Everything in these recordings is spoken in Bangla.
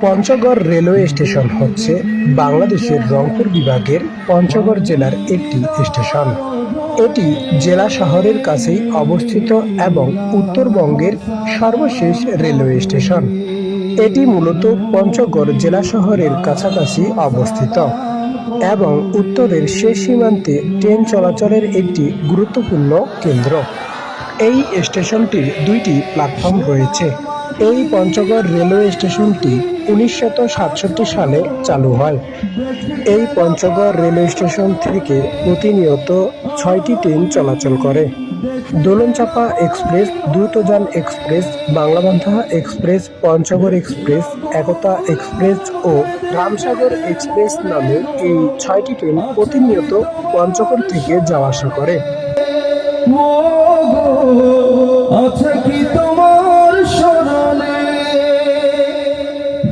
পঞ্চগড় রেলওয়ে স্টেশন হচ্ছে বাংলাদেশের রংপুর বিভাগের পঞ্চগড় জেলার একটি স্টেশন। এটি জেলা শহরের কাছেই অবস্থিত এবং উত্তরবঙ্গের সর্বশেষ রেলওয়ে স্টেশন। এটি মূলত পঞ্চগড় জেলা শহরের কাছাকাছি অবস্থিত এবং উত্তরের শেষ সীমান্তে ট্রেন চলাচলের একটি গুরুত্বপূর্ণ কেন্দ্র। এই স্টেশনটির দুইটি প্ল্যাটফর্ম রয়েছে। এই পঞ্চগড় রেলওয়ে স্টেশনটি সাতষট্টি সালে চালু হয়। এই পঞ্চগড় রেলওয়ে স্টেশন থেকে প্রতিনিয়ত ছয়টি ট্রেন চলাচল করে। Dolonchapa express, Drutojan express Banglabandha express, Panchagarh express, Ekota express ও রামসাগর এক্সপ্রেস নামে এই ছয়টি ট্রেন প্রতিনিয়ত পঞ্চগড় থেকে যাওয়া আসা করে।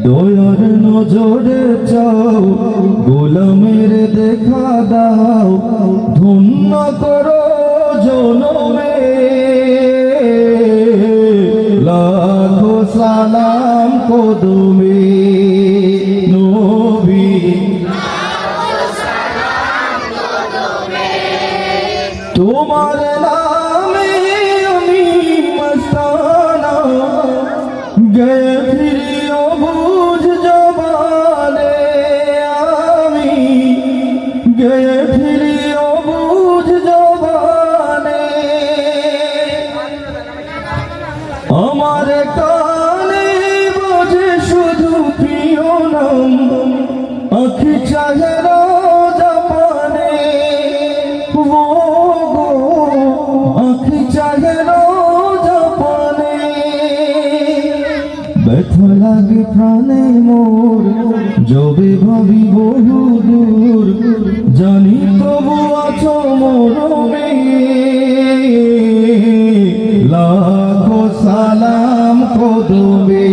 দয়ার নজরে চাও গোলামের দেখা দাও ধন্য করো জনমে। লাখো সালাম কদমে নবী। তোমার আমার কানে বোঝে শুধু প্রিয় নাম। আখি চাহে রোজা পানে। ও গো, আখি চাহে রোজা পানে। লাগে প্রাণে মোর, যবে ভাবি বহু দূর ডুবে